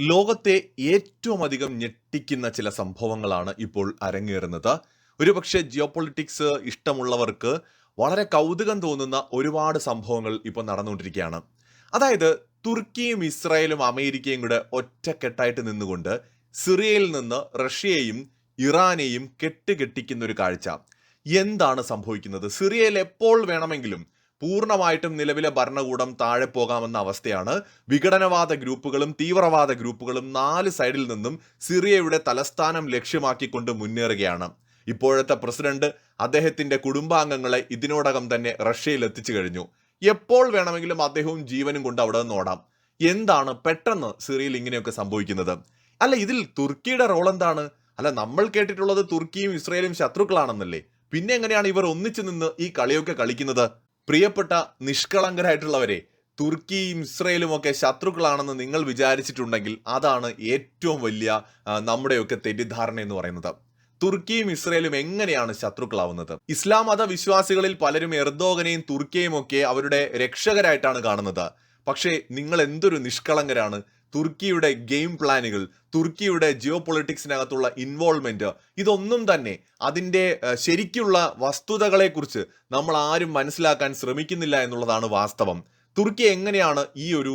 ലോകത്തെ ഏറ്റവും അധികം ഞെട്ടിക്കുന്ന ചില സംഭവങ്ങളാണ് ഇപ്പോൾ അരങ്ങേറുന്നത്. ഒരുപക്ഷെ ജിയോ പൊളിറ്റിക്സ് ഇഷ്ടമുള്ളവർക്ക് വളരെ കൗതുകം തോന്നുന്ന ഒരുപാട് സംഭവങ്ങൾ ഇപ്പോൾ നടന്നുകൊണ്ടിരിക്കുകയാണ്. അതായത് തുർക്കിയും ഇസ്രായേലും അമേരിക്കയും കൂടെ ഒറ്റക്കെട്ടായിട്ട് നിന്നുകൊണ്ട് സിറിയയിൽ നിന്ന് റഷ്യയെയും ഇറാനെയും കെട്ടുകെട്ടിക്കുന്ന ഒരു കാഴ്ച. എന്താണ് സംഭവിക്കുന്നത്? സിറിയയിൽ എപ്പോൾ വേണമെങ്കിലും പൂർണമായിട്ടും നിലവിലെ ഭരണകൂടം താഴെ പോകാമെന്ന അവസ്ഥയാണ്. വിഘടനവാദ ഗ്രൂപ്പുകളും തീവ്രവാദ ഗ്രൂപ്പുകളും നാല് സൈഡിൽ നിന്നും സിറിയയുടെ തലസ്ഥാനം ലക്ഷ്യമാക്കിക്കൊണ്ട് മുന്നേറുകയാണ്. ഇപ്പോഴത്തെ പ്രസിഡന്റ് അദ്ദേഹത്തിന്റെ കുടുംബാംഗങ്ങളെ ഇതിനോടകം തന്നെ റഷ്യയിൽ എത്തിച്ചു കഴിഞ്ഞു. എപ്പോൾ വേണമെങ്കിലും അദ്ദേഹവും ജീവനും കൊണ്ട് അവിടെ നിന്ന് ഓടാം. എന്താണ് പെട്ടെന്ന് സിറിയയിൽ ഇങ്ങനെയൊക്കെ സംഭവിക്കുന്നത്? അല്ല ഇതിൽ തുർക്കിയുടെ റോൾ എന്താണ്? അല്ല നമ്മൾ കേട്ടിട്ടുള്ളത് തുർക്കിയും ഇസ്രയേലും ശത്രുക്കളാണെന്നല്ലേ? പിന്നെ എങ്ങനെയാണ് ഇവർ ഒന്നിച്ചു നിന്ന് ഈ കളിയൊക്കെ കളിക്കുന്നത്? പ്രിയപ്പെട്ട നിഷ്കളങ്കരായിട്ടുള്ളവരെ തുർക്കിയും ഇസ്രയേലും ഒക്കെ ശത്രുക്കളാണെന്ന് നിങ്ങൾ വിചാരിച്ചിട്ടുണ്ടെങ്കിൽ അതാണ് ഏറ്റവും വലിയ നമ്മുടെയൊക്കെ തെറ്റിദ്ധാരണ എന്ന് പറയുന്നത്. തുർക്കിയും ഇസ്രയേലും എങ്ങനെയാണ് ശത്രുക്കളാവുന്നത്? ഇസ്ലാം മത വിശ്വാസികളിൽ പലരും എർദോഗനെയും തുർക്കിയെയും ഒക്കെ അവരുടെ രക്ഷകരായിട്ടാണ് കാണുന്നത്. പക്ഷേ നിങ്ങൾ എന്തൊരു നിഷ്കളങ്കരാണ്? തുർക്കിയുടെ ഗെയിം പ്ലാനുകൾ തുർക്കിയുടെ ജിയോ പൊളിറ്റിക്സിനകത്തുള്ള ഇൻവോൾവ്മെന്റ് ഇതൊന്നും തന്നെ അതിന്റെ ശരിക്കുള്ള വസ്തുതകളെക്കുറിച്ച് നമ്മൾ ആരും മനസ്സിലാക്കാൻ ശ്രമിക്കുന്നില്ല എന്നുള്ളതാണ് വാസ്തവം. തുർക്കി എങ്ങനെയാണ് ഈ ഒരു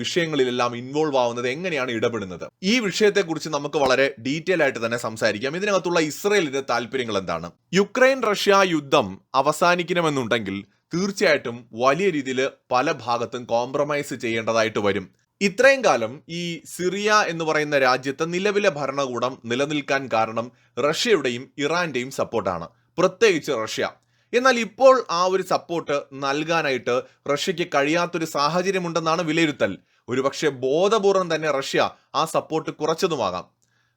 വിഷയങ്ങളിലെല്ലാം ഇൻവോൾവ് ആവുന്നത് എങ്ങനെയാണ് ഇടപെടുന്നത്? ഈ വിഷയത്തെക്കുറിച്ച് നമുക്ക് വളരെ ഡീറ്റെയിൽ ആയിട്ട് തന്നെ സംസാരിക്കാം. ഇതിനകത്തുള്ള ഇസ്രയേലിന്റെ താല്പര്യങ്ങൾ എന്താണ്? യുക്രൈൻ റഷ്യ യുദ്ധം അവസാനിക്കണമെന്നുണ്ടെങ്കിൽ തീർച്ചയായിട്ടും വലിയ രീതിയിൽ പല ഭാഗത്തും കോംപ്രമൈസ് ചെയ്യേണ്ടതായിട്ട് വരും. ഇത്രയും കാലം ഈ സിറിയ എന്ന് പറയുന്ന രാജ്യത്തെ നിലവിലെ ഭരണകൂടം നിലനിൽക്കാൻ കാരണം റഷ്യയുടെയും ഇറാന്റെയും സപ്പോർട്ടാണ്. പ്രത്യേകിച്ച് റഷ്യ. എന്നാൽ ഇപ്പോൾ ആ ഒരു സപ്പോർട്ട് നൽകാനായിട്ട് റഷ്യക്ക് കഴിയാത്തൊരു സാഹചര്യമുണ്ടെന്നാണ് വിലയിരുത്തൽ. ഒരുപക്ഷെ ബോധപൂർവം തന്നെ റഷ്യ ആ സപ്പോർട്ട് കുറച്ചതുമാകാം.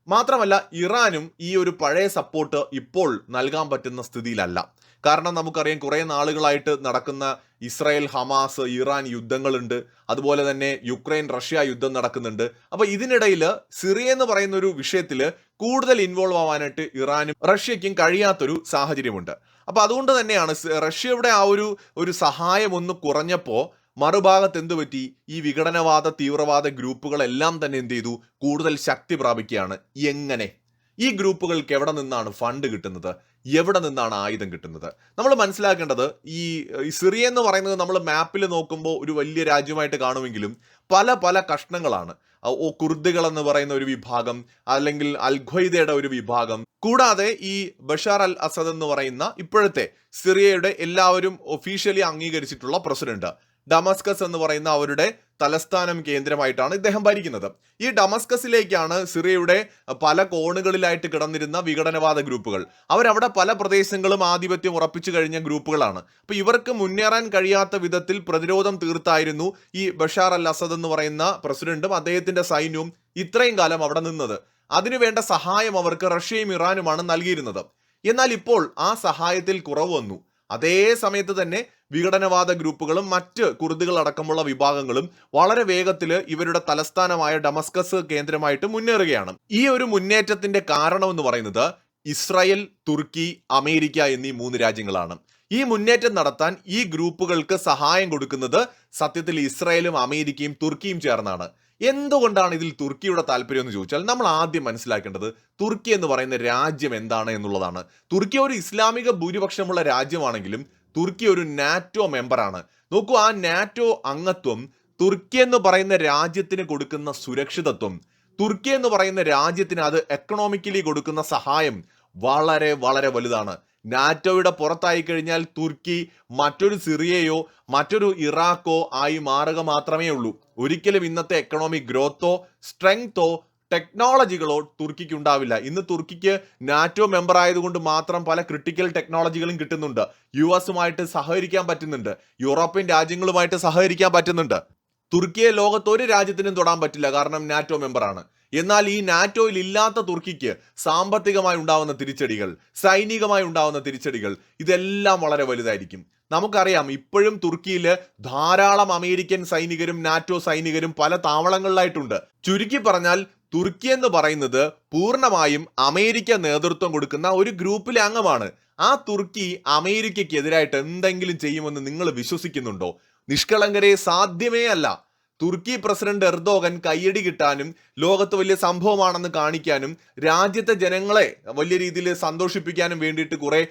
മാത്രമല്ല ഇറാനും ഈ ഒരു പഴയ സപ്പോർട്ട് ഇപ്പോൾ നൽകാൻ പറ്റുന്ന സ്ഥിതിയിലല്ല. കാരണം നമുക്കറിയാം കുറേ നാളുകളായിട്ട് നടക്കുന്ന ഇസ്രായേൽ ഹമാസ് ഇറാൻ യുദ്ധങ്ങളുണ്ട്. അതുപോലെ തന്നെ യുക്രൈൻ റഷ്യ യുദ്ധം നടക്കുന്നുണ്ട്. അപ്പൊ ഇതിനിടയിൽ സിറിയ എന്ന് പറയുന്ന ഒരു വിഷയത്തിൽ കൂടുതൽ ഇൻവോൾവ് ആവാനായിട്ട് ഇറാനും റഷ്യയ്ക്കും കഴിയാത്തൊരു സാഹചര്യമുണ്ട്. അപ്പൊ അതുകൊണ്ട് തന്നെയാണ് റഷ്യയുടെ ആ ഒരു ഒരു സഹായം ഒന്ന് കുറഞ്ഞപ്പോൾ മറുഭാഗത്ത് എന്ത് പറ്റി? ഈ വിഘടനവാദ തീവ്രവാദ ഗ്രൂപ്പുകളെല്ലാം തന്നെ എന്ത് ചെയ്തു? കൂടുതൽ ശക്തി പ്രാപിക്കുകയാണ്. എങ്ങനെ? ഈ ഗ്രൂപ്പുകൾക്ക് എവിടെ നിന്നാണ് ഫണ്ട് കിട്ടുന്നത്? എവിടെ നിന്നാണ് ആയുധം കിട്ടുന്നത്? നമ്മൾ മനസ്സിലാക്കേണ്ടത് ഈ സിറിയ എന്ന് പറയുന്നത് നമ്മൾ മാപ്പിൽ നോക്കുമ്പോൾ ഒരു വലിയ രാജ്യമായിട്ട് കാണുമെങ്കിലും പല പല കഷ്ണങ്ങളാണ്. ഓ കുർദുകൾ എന്ന് പറയുന്ന ഒരു വിഭാഗം അല്ലെങ്കിൽ അൽഖ്വയ്ദയുടെ ഒരു വിഭാഗം. കൂടാതെ ഈ ബഷാർ അൽ അസദ് എന്ന് പറയുന്ന ഇപ്പോഴത്തെ സിറിയയുടെ എല്ലാവരും ഒഫീഷ്യലി അംഗീകരിച്ചിട്ടുള്ള പ്രസിഡന്റ്. ഡമസ്കസ് എന്ന് പറയുന്ന അവരുടെ തലസ്ഥാനം കേന്ദ്രമായിട്ടാണ് ഇദ്ദേഹം ഭരിക്കുന്നത്. ഈ ഡമസ്കസിലേക്കാണ് സിറിയയുടെ പല കോണുകളിലായിട്ട് കിടന്നിരുന്ന വിഘടനവാദ ഗ്രൂപ്പുകൾ. അവരവിടെ പല പ്രദേശങ്ങളും ആധിപത്യം ഉറപ്പിച്ചു കഴിഞ്ഞ ഗ്രൂപ്പുകളാണ്. അപ്പൊ ഇവർക്ക് മുന്നേറാൻ കഴിയാത്ത വിധത്തിൽ പ്രതിരോധം തീർത്തായിരുന്നു ഈ ബഷാർ അൽ അസദ് എന്ന് പറയുന്ന പ്രസിഡന്റും അദ്ദേഹത്തിന്റെ സൈന്യവും ഇത്രയും കാലം അവിടെ നിന്നത്. അതിനുവേണ്ട സഹായം അവർക്ക് റഷ്യയും ഇറാനുമാണ് നൽകിയിരുന്നത്. എന്നാൽ ഇപ്പോൾ ആ സഹായത്തിൽ കുറവ് വന്നു. അതേ സമയത്ത് തന്നെ വിഘടനവാദ ഗ്രൂപ്പുകളും മറ്റ് കുർദികൾ അടക്കമുള്ള വിഭാഗങ്ങളും വളരെ വേഗത്തിൽ ഇവരുടെ തലസ്ഥാനമായ ഡമസ്കസ് കേന്ദ്രമായിട്ട് മുന്നേറുകയാണ്. ഈ ഒരു മുന്നേറ്റത്തിന്റെ കാരണം എന്ന് പറയുന്നത് ഇസ്രായേൽ തുർക്കി അമേരിക്ക എന്നീ മൂന്ന് രാജ്യങ്ങളാണ്. ഈ മുന്നേറ്റം നടത്താൻ ഈ ഗ്രൂപ്പുകൾക്ക് സഹായം കൊടുക്കുന്നത് സത്യത്തിൽ ഇസ്രായേലും അമേരിക്കയും തുർക്കിയും ചേർന്നാണ്. എന്തുകൊണ്ടാണ് ഇതിൽ തുർക്കിയുടെ താല്പര്യം എന്ന് ചോദിച്ചാൽ നമ്മൾ ആദ്യം മനസ്സിലാക്കേണ്ടത് തുർക്കി എന്ന് പറയുന്ന രാജ്യം എന്താണ് എന്നുള്ളതാണ്. തുർക്കി ഒരു ഇസ്ലാമിക ഭൂരിപക്ഷമുള്ള രാജ്യമാണെങ്കിലും തുർക്കി ഒരു നാറ്റോ മെമ്പറാണ്. നോക്കൂ ആ നാറ്റോ അംഗത്വം തുർക്കി എന്ന് പറയുന്ന രാജ്യത്തിന് കൊടുക്കുന്ന സുരക്ഷിതത്വം തുർക്കി എന്ന് പറയുന്ന രാജ്യത്തിന് അത് എക്കണോമിക്കലി കൊടുക്കുന്ന സഹായം വളരെ വളരെ വലുതാണ്. നാറ്റോയുടെ പുറത്തായി കഴിഞ്ഞാൽ തുർക്കി മറ്റൊരു സിറിയയോ മറ്റൊരു ഇറാഖോ ആയി മാറുക മാത്രമേ ഉള്ളൂ. ഒരിക്കലും ഇന്നത്തെ എക്കണോമിക് ഗ്രോത്തോ സ്ട്രെങ്തോ ടെക്നോളജികളോ തുർക്കിക്ക് ഉണ്ടാവില്ല ഇന്ന് തുർക്കിക്ക് നാറ്റോ മെമ്പർ ആയതുകൊണ്ട് മാത്രം പല ക്രിട്ടിക്കൽ ടെക്നോളജികളും കിട്ടുന്നുണ്ട്. യു എസുമായിട്ട് സഹകരിക്കാൻ പറ്റുന്നുണ്ട്. യൂറോപ്യൻ രാജ്യങ്ങളുമായിട്ട് സഹകരിക്കാൻ പറ്റുന്നുണ്ട്. തുർക്കിയെ ലോകത്ത് ഒരു രാജ്യത്തിനും തൊടാൻ പറ്റില്ല. കാരണം നാറ്റോ മെമ്പറാണ്. എന്നാൽ ഈ നാറ്റോയിൽ ഇല്ലാത്ത തുർക്കിക്ക് സാമ്പത്തികമായി ഉണ്ടാവുന്ന തിരിച്ചടികൾ സൈനികമായി ഉണ്ടാവുന്ന തിരിച്ചടികൾ ഇതെല്ലാം വളരെ വലുതായിരിക്കും. നമുക്കറിയാം ഇപ്പോഴും തുർക്കിയിൽ ധാരാളം അമേരിക്കൻ സൈനികരും നാറ്റോ സൈനികരും പല താവളങ്ങളിലായിട്ടുണ്ട്. ചുരുക്കി പറഞ്ഞാൽ തുർക്കി എന്ന് പറയുന്നത് പൂർണമായും അമേരിക്ക നേതൃത്വം കൊടുക്കുന്ന ഒരു ഗ്രൂപ്പിലെ അംഗമാണ്. ആ തുർക്കി അമേരിക്കയ്ക്ക് എതിരായിട്ട് എന്തെങ്കിലും ചെയ്യുമെന്ന് നിങ്ങൾ വിശ്വസിക്കുന്നുണ്ടോ? നിഷ്കളങ്കരെ സാധ്യമേ അല്ല. തുർക്കി പ്രസിഡന്റ് എർദോഗൻ കയ്യടി കിട്ടാനും ലോകത്ത് വലിയ സംഭവമാണെന്ന് കാണിക്കാനും രാജ്യത്തെ ജനങ്ങളെ വലിയ രീതിയിൽ സന്തോഷിപ്പിക്കാനും വേണ്ടിയിട്ട് കുറെ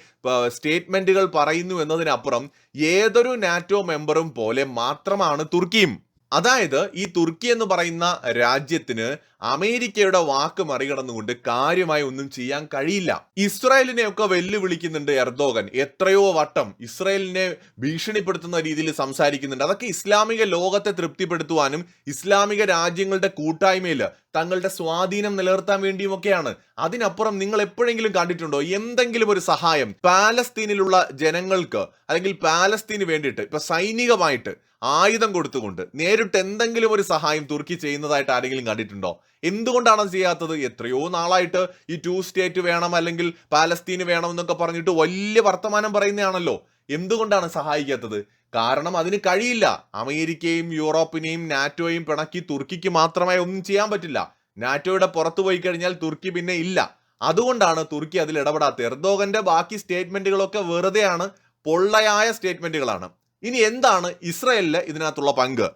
സ്റ്റേറ്റ്മെന്റുകൾ പറയുന്നു എന്നതിനപ്പുറം ഏതൊരു നാറ്റോ മെമ്പറും പോലെ മാത്രമാണ് തുർക്കിയും. അതായത് ഈ തുർക്കി എന്ന് പറയുന്ന രാജ്യത്തിന് അമേരിക്കയുടെ വാക്ക് മറികടന്നുകൊണ്ട് കാര്യമായി ഒന്നും ചെയ്യാൻ കഴിയില്ല. ഇസ്രായേലിനെയൊക്കെ വെല്ലുവിളിക്കുന്നുണ്ട് എർദോഗൻ. എത്രയോ വട്ടം ഇസ്രായേലിനെ ഭീഷണിപ്പെടുത്തുന്ന രീതിയിൽ സംസാരിക്കുന്നുണ്ട്. അതൊക്കെ ഇസ്ലാമിക ലോകത്തെ തൃപ്തിപ്പെടുത്തുവാനും ഇസ്ലാമിക രാജ്യങ്ങളുടെ കൂട്ടായ്മയിൽ തങ്ങളുടെ സ്വാധീനം നിലനിർത്താൻ വേണ്ടിയുമൊക്കെയാണ്. അതിനപ്പുറം നിങ്ങൾ എപ്പോഴെങ്കിലും കണ്ടിട്ടുണ്ടോ? എന്തെങ്കിലും ഒരു സഹായം പാലസ്തീനിലുള്ള ജനങ്ങൾക്ക് അല്ലെങ്കിൽ പാലസ്തീന് വേണ്ടിയിട്ട് ഇപ്പൊ സൈനികമായിട്ട് ആയുധം കൊടുത്തുകൊണ്ട് നേരിട്ട് എന്തെങ്കിലും ഒരു സഹായം തുർക്കി ചെയ്യുന്നതായിട്ട് ആരെങ്കിലും കണ്ടിട്ടുണ്ടോ? എന്തുകൊണ്ടാണ് ചെയ്യാത്തത്? എത്രയോ നാളായിട്ട് ഈ ടു സ്റ്റേറ്റ് വേണം അല്ലെങ്കിൽ പാലസ്തീന് വേണം എന്നൊക്കെ പറഞ്ഞിട്ട് വലിയ വർത്തമാനം പറയുന്നതാണല്ലോ. എന്തുകൊണ്ടാണ് സഹായിക്കാത്തത്? കാരണം അതിന് കഴിയില്ല. അമേരിക്കയും യൂറോപ്പിനെയും നാറ്റോയും പിണക്കി തുർക്കിക്ക് മാത്രമായി ഒന്നും ചെയ്യാൻ പറ്റില്ല. നാറ്റോയുടെ പുറത്തു പോയി കഴിഞ്ഞാൽ തുർക്കി പിന്നെ ഇല്ല. അതുകൊണ്ടാണ് തുർക്കി അതിൽ ഇടപെടാത്തത്. എർദോഗന്റെ ബാക്കി സ്റ്റേറ്റ്മെന്റുകളൊക്കെ വെറുതെയാണ് പൊള്ളയായ സ്റ്റേറ്റ്മെന്റുകളാണ് ഇനി എന്താണ് ഇസ്രയേലിന് ഇതിനകത്തുള്ള പങ്ക്?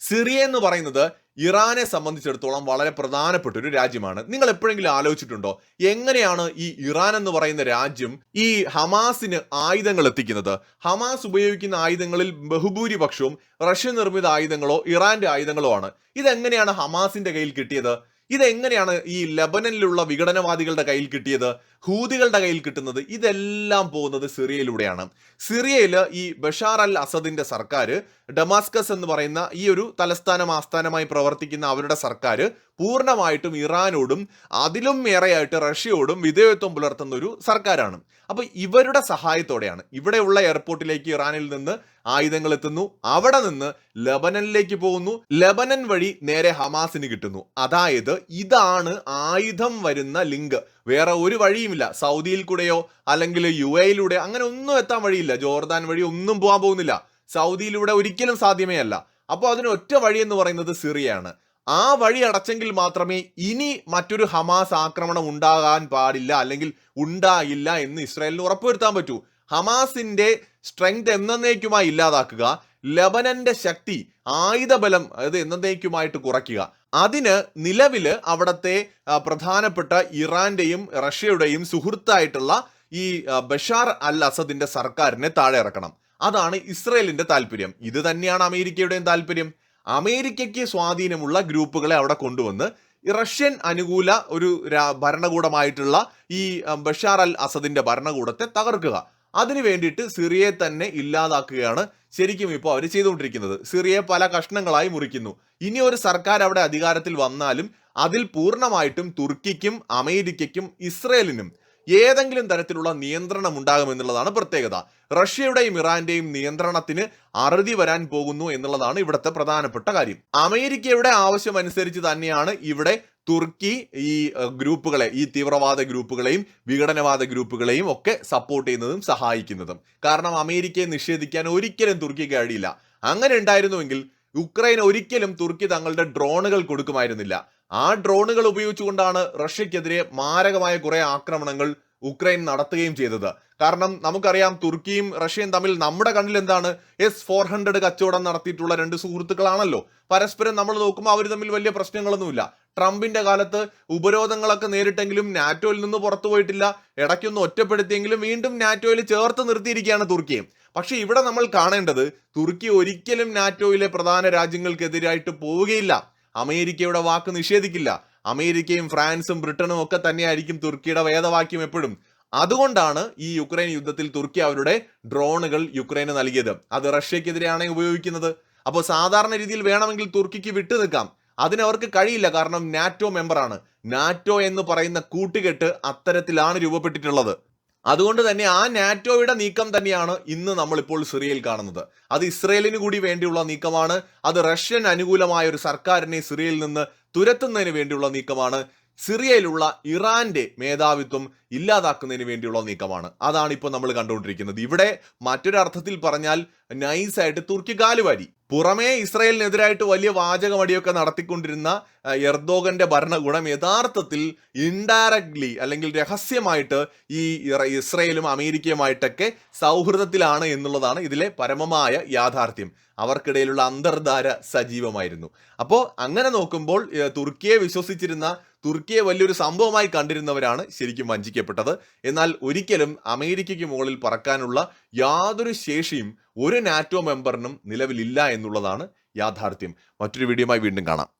സിറിയ എന്ന് പറയുന്നത് ഇറാനെ സംബന്ധിച്ചിടത്തോളം വളരെ പ്രധാനപ്പെട്ട ഒരു രാജ്യമാണ്. നിങ്ങൾ എപ്പോഴെങ്കിലും ആലോചിച്ചിട്ടുണ്ടോ? എങ്ങനെയാണ് ഈ ഇറാൻ എന്ന് പറയുന്ന രാജ്യം ഈ ഹമാസിന് ആയുധങ്ങൾ എത്തിക്കുന്നത്? ഹമാസ് ഉപയോഗിക്കുന്ന ആയുധങ്ങളിൽ ബഹുഭൂരിപക്ഷവും റഷ്യ നിർമ്മിത ആയുധങ്ങളോ ഇറാന്റെ ആയുധങ്ങളോ ആണ്. ഇതെങ്ങനെയാണ് ഹമാസിന്റെ കയ്യിൽ കിട്ടിയത്? ഇതെങ്ങനെയാണ് ഈ ലബനനിലുള്ള വിഘടനവാദികളുടെ കയ്യിൽ കിട്ടിയത്? ഹൂതികളുടെ കയ്യിൽ കിട്ടുന്നത് ഇതെല്ലാം പോകുന്നത് സിറിയയിലൂടെയാണ്. സിറിയയിൽ ഈ ബഷാർ അൽ അസദിന്റെ സർക്കാർ ഡമാസ്കസ് എന്ന് പറയുന്ന ഈ ഒരു തലസ്ഥാനം ആസ്ഥാനമായി പ്രവർത്തിക്കുന്ന അവരുടെ സർക്കാർ പൂർണമായിട്ടും ഇറാനോടും അതിലും ഏറെയായിട്ട് റഷ്യയോടും വിധേയത്വം പുലർത്തുന്ന ഒരു സർക്കാരാണ്. അപ്പോൾ ഇവരുടെ സഹായത്തോടെയാണ്. ഇവിടെയുള്ള എയർപോർട്ടിലേക്ക് ഇറാനിൽ നിന്ന് ആയുധങ്ങൾ എത്തുന്നു. അവിടെ നിന്ന് ലബനനിലേക്ക് പോകുന്നു. ലബനൻ വഴി നേരെ ഹമാസിന് കിട്ടുന്നു. അതായത് ഇതാണ് ആയുധം വരുന്ന ലിങ്ക്. വേറെ ഒരു വഴിയുമില്ല. സൗദിയിൽ കൂടെയോ അല്ലെങ്കിൽ യു എയിലൂടെ അങ്ങനെ ഒന്നും എത്താൻ വഴിയില്ല. ജോർദാൻ വഴി ഒന്നും പോകാൻ പോകുന്നില്ല. സൗദിയിലൂടെ ഒരിക്കലും സാധ്യമേ അല്ല അപ്പോൾ അതിന് ഒറ്റ വഴി എന്ന് പറയുന്നത് സിറിയയാണ്. ആ വഴി അടച്ചെങ്കിൽ മാത്രമേ ഇനി മറ്റൊരു ഹമാസ് ആക്രമണം ഉണ്ടാകാൻ പാടില്ല അല്ലെങ്കിൽ ഉണ്ടായില്ല എന്ന് ഇസ്രായേലിന് ഉറപ്പുവരുത്താൻ പറ്റൂ. ഹമാസിന്റെ സ്ട്രെങ്ത് എന്നേക്കുമായി ഇല്ലാതാക്കുക. ലബനന്റെ ശക്തി ആയുധബലം അത് എന്നേക്കുമായിട്ട് കുറയ്ക്കുക. അതിന് നിലവിൽ അവിടുത്തെ പ്രധാനപ്പെട്ട ഇറാന്റെയും റഷ്യയുടെയും സുഹൃത്തായിട്ടുള്ള ഈ ബഷാർ അൽ അസദിന്റെ സർക്കാരിനെ താഴെ ഇറക്കണം. അതാണ് ഇസ്രയേലിന്റെ താല്പര്യം. ഇത് തന്നെയാണ് അമേരിക്കയുടെയും താല്പര്യം. അമേരിക്കയ്ക്ക് സ്വാധീനമുള്ള ഗ്രൂപ്പുകളെ അവിടെ കൊണ്ടുവന്ന് റഷ്യൻ അനുകൂല ഒരു ഭരണകൂടമായിട്ടുള്ള ഈ ബഷാർ അൽ അസദിന്റെ ഭരണകൂടത്തെ തകർക്കുക. അതിനു വേണ്ടിയിട്ട് സിറിയയെ തന്നെ ഇല്ലാതാക്കുകയാണ് ശരിക്കും ഇപ്പോൾ അവർ ചെയ്തുകൊണ്ടിരിക്കുന്നത്. സിറിയയെ പല കഷ്ണങ്ങളായി മുറിക്കുന്നു. ഇനി ഒരു സർക്കാർ അവിടെ അധികാരത്തിൽ വന്നാലും അതിൽ പൂർണമായിട്ടും തുർക്കിക്കും അമേരിക്കയ്ക്കും ഇസ്രയേലിനും ഏതെങ്കിലും തരത്തിലുള്ള നിയന്ത്രണം ഉണ്ടാകുമെന്നുള്ളതാണ് പ്രത്യേകത. റഷ്യയുടെയും ഇറാന്റെയും നിയന്ത്രണത്തിന് അറുതി വരാൻ പോകുന്നു എന്നുള്ളതാണ് ഇവിടുത്തെ പ്രധാനപ്പെട്ട കാര്യം. അമേരിക്കയുടെ ആവശ്യമനുസരിച്ച് തന്നെയാണ് ഇവിടെ തുർക്കി ഈ ഗ്രൂപ്പുകളെ ഈ തീവ്രവാദ ഗ്രൂപ്പുകളെയും വിഘടനവാദ ഗ്രൂപ്പുകളെയും ഒക്കെ സപ്പോർട്ട് ചെയ്യുന്നതും സഹായിക്കുന്നതും. കാരണം അമേരിക്കയെ നിഷേധിക്കാൻ ഒരിക്കലും തുർക്കി കഴിയില്ല. അങ്ങനെ ഉണ്ടായിരുന്നുവെങ്കിൽ ഉക്രൈൻ ഒരിക്കലും തുർക്കി തങ്ങളുടെ ഡ്രോണുകൾ കൊടുക്കുമായിരുന്നില്ല. ആ ഡ്രോണുകൾ ഉപയോഗിച്ചുകൊണ്ടാണ് റഷ്യക്കെതിരെ മാരകമായ കുറെ ആക്രമണങ്ങൾ ഉക്രൈൻ നടത്തുകയും ചെയ്തത്. കാരണം നമുക്കറിയാം തുർക്കിയും റഷ്യയും തമ്മിൽ നമ്മുടെ കണ്ണിൽ എന്താണ് എസ് ഫോർ ഹൺഡ്രഡ് കച്ചവടം നടത്തിയിട്ടുള്ള രണ്ട് സുഹൃത്തുക്കളാണല്ലോ. പരസ്പരം നമ്മൾ നോക്കുമ്പോൾ അവർ തമ്മിൽ വലിയ പ്രശ്നങ്ങളൊന്നുമില്ല. ട്രംപിന്റെ കാലത്ത് ഉപരോധങ്ങളൊക്കെ നേരിട്ടെങ്കിലും നാറ്റോയിൽ നിന്ന് പുറത്തു പോയിട്ടില്ല. ഇടയ്ക്കൊന്ന് ഒറ്റപ്പെടുത്തിയെങ്കിലും വീണ്ടും നാറ്റോയിൽ ചേർത്ത് നിർത്തിയിരിക്കുകയാണ് തുർക്കിയെ പക്ഷെ ഇവിടെ നമ്മൾ കാണേണ്ടത് തുർക്കി ഒരിക്കലും നാറ്റോയിലെ പ്രധാന രാജ്യങ്ങൾക്കെതിരായിട്ട് പോവുകയില്ല. അമേരിക്കയുടെ വാക്ക് നിഷേധിക്കില്ല. അമേരിക്കയും ഫ്രാൻസും ബ്രിട്ടനും ഒക്കെ തന്നെയായിരിക്കും തുർക്കിയുടെ വേദവാക്യം എപ്പോഴും. അതുകൊണ്ടാണ് ഈ യുക്രൈൻ യുദ്ധത്തിൽ തുർക്കി അവരുടെ ഡ്രോണുകൾ യുക്രൈന് നൽകിയത്. അത് റഷ്യക്കെതിരെയാണ് ഉപയോഗിക്കുന്നത്. അപ്പോൾ സാധാരണ രീതിയിൽ വേണമെങ്കിൽ തുർക്കിക്ക് വിട്ടു നിൽക്കാം അതിന് അവർക്ക് കഴിയില്ല. കാരണം നാറ്റോ മെമ്പറാണ്. നാറ്റോ എന്ന് പറയുന്ന കൂട്ടുകെട്ട് അത്തരത്തിലാണ് രൂപപ്പെട്ടിട്ടുള്ളത്. അതുകൊണ്ട് തന്നെ ആ നാറ്റോയുടെ നീക്കം തന്നെയാണ് ഇന്ന് നമ്മളിപ്പോൾ സിറിയയിൽ കാണുന്നത്. അത് ഇസ്രയേലിന് കൂടി വേണ്ടിയുള്ള നീക്കമാണ്. അത് റഷ്യൻ അനുകൂലമായ ഒരു സർക്കാരിനെ സിറിയയിൽ നിന്ന് തുരത്തുന്നതിന് വേണ്ടിയുള്ള നീക്കമാണ്. സിറിയയിലുള്ള ഇറാന്റെ മേധാവിത്വം ഇല്ലാതാക്കുന്നതിന് വേണ്ടിയുള്ള നീക്കമാണ്. അതാണ് ഇപ്പോൾ നമ്മൾ കണ്ടുകൊണ്ടിരിക്കുന്നത്. ഇവിടെ മറ്റൊരർത്ഥത്തിൽ പറഞ്ഞാൽ നൈസായിട്ട് തുർക്കി കാലുവാരി പുറമേ ഇസ്രയേലിനെതിരായിട്ട് വലിയ വാചകമടിയൊക്കെ നടത്തിക്കൊണ്ടിരുന്ന എർദോഗന്റെ ഭരണകൂടം യഥാർത്ഥത്തിൽ ഇൻഡയറക്ട്ലി അല്ലെങ്കിൽ രഹസ്യമായിട്ട് ഈ ഇസ്രയേലും അമേരിക്കയുമായിട്ടൊക്കെ സൗഹൃദത്തിലാണ് എന്നുള്ളതാണ് ഇതിലെ പരമമായ യാഥാർത്ഥ്യം. അവർക്കിടയിലുള്ള അന്തർധാര സജീവമായിരുന്നു. അപ്പോൾ അങ്ങനെ നോക്കുമ്പോൾ തുർക്കിയെ വിശ്വസിച്ചിരുന്ന തുർക്കിയെ വലിയൊരു സംഭവമായി കണ്ടിരുന്നവരാണ് ശരിക്കും വഞ്ചിക്കപ്പെട്ടത്. എന്നാൽ ഒരിക്കലും അമേരിക്കയ്ക്ക് മുകളിൽ പറക്കാനുള്ള യാതൊരു ശേഷിയും ഒരു നാറ്റോ മെമ്പറിനും നിലവിലില്ല എന്നുള്ളതാണ് യാഥാർത്ഥ്യം. മറ്റൊരു വീഡിയോയുമായി വീണ്ടും കാണാം.